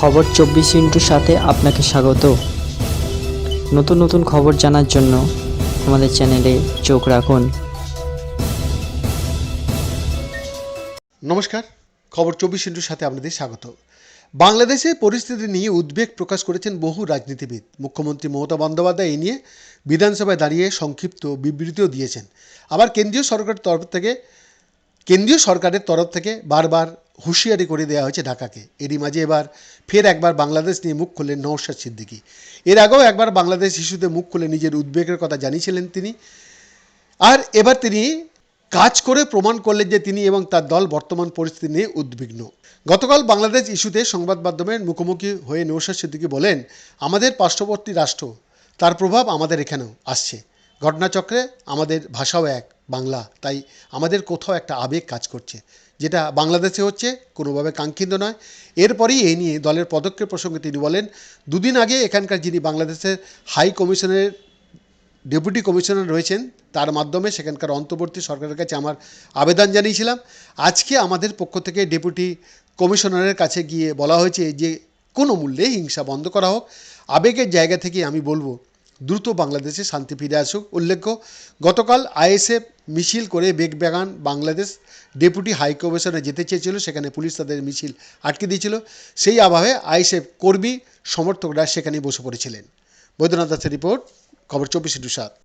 খবর চব্বিশ ইন্টুর সাথে আপনাকে স্বাগত। নতুন নতুন খবর জানার জন্য আমাদের চ্যানেলে চোখ রাখুন। নমস্কার, খবর চব্বিশ ইন্টুর সাথে আপনাদের স্বাগত। বাংলাদেশে পরিস্থিতি নিয়ে উদ্বেগ প্রকাশ করেছেন বহু রাজনীতিবিদ। মুখ্যমন্ত্রী মমতা বন্দ্যোপাধ্যায় এই নিয়ে বিধানসভায় দাঁড়িয়ে সংক্ষিপ্ত বিবৃতিও দিয়েছেন। আবার কেন্দ্রীয় সরকারের তরফ থেকে কেন্দ্রীয় সরকারের তরফ থেকে বারবার হুঁশিয়ারি করে দেওয়া হয়েছে ঢাকাকে। এরই মাঝে এবার ফের একবার বাংলাদেশ নিয়ে মুখ খুললেন নওশাদ সিদ্দিকী। এর আগেও একবার বাংলাদেশ ইস্যুতে মুখ খুলে নিজের উদ্বেগের কথা জানিয়েছিলেন তিনি। আর এবার তিনি কাজ করে প্রমাণ করলেন যে তিনি এবং তার দল বর্তমান পরিস্থিতি নিয়ে উদ্বিগ্ন। গতকাল বাংলাদেশ ইস্যুতে সংবাদ মাধ্যমের মুখোমুখি হয়ে নৌশাদ সিদ্দিকী বলেন, আমাদের পার্শ্ববর্তী রাষ্ট্র, তার প্রভাব আমাদের এখানেও আসছে। ঘটনাচক্রে আমাদের ভাষাও এক, বাংলা। তাই আমাদের কোথাও একটা আবেগ কাজ করছে। যেটা বাংলাদেশে হচ্ছে, কোনোভাবে কাঙ্ক্ষিত নয়। এরপরেই এই নিয়ে দলের পদক্ষেপ প্রসঙ্গে তিনি বলেন, দুদিন আগে এখানকার যিনি বাংলাদেশের হাই কমিশনের ডেপুটি কমিশনার রয়েছেন, তার মাধ্যমে সেখানকার অন্তর্বর্তী সরকারের কাছে আমার আবেদন জানিয়েছিলাম। আজকে আমাদের পক্ষ থেকে ডেপুটি কমিশনারের কাছে গিয়ে বলা হয়েছে যে, কোনো মূল্যে হিংসা বন্ধ করা হোক। আবেগের জায়গা থেকে আমি বলব দ্রুত বাংলাদেশে শান্তি ফিরে আসুক। উল্লেখ্য, গতকাল আইএসএফ মিছিল করে বেগবেগান বাংলাদেশ ডেপুটি হাই কমিশনে যেতে চেয়েছিল, সেখানে পুলিশ তাদের মিছিল আটকে দিয়েছিল। সেই আবহে আইএসএফ কর্মী, সমর্থকরা সেখানে বসে পড়েছিলেন। বৈদ্যনাথ দাসের রিপোর্ট, খবর চব্বিশে ইন্টু সাত।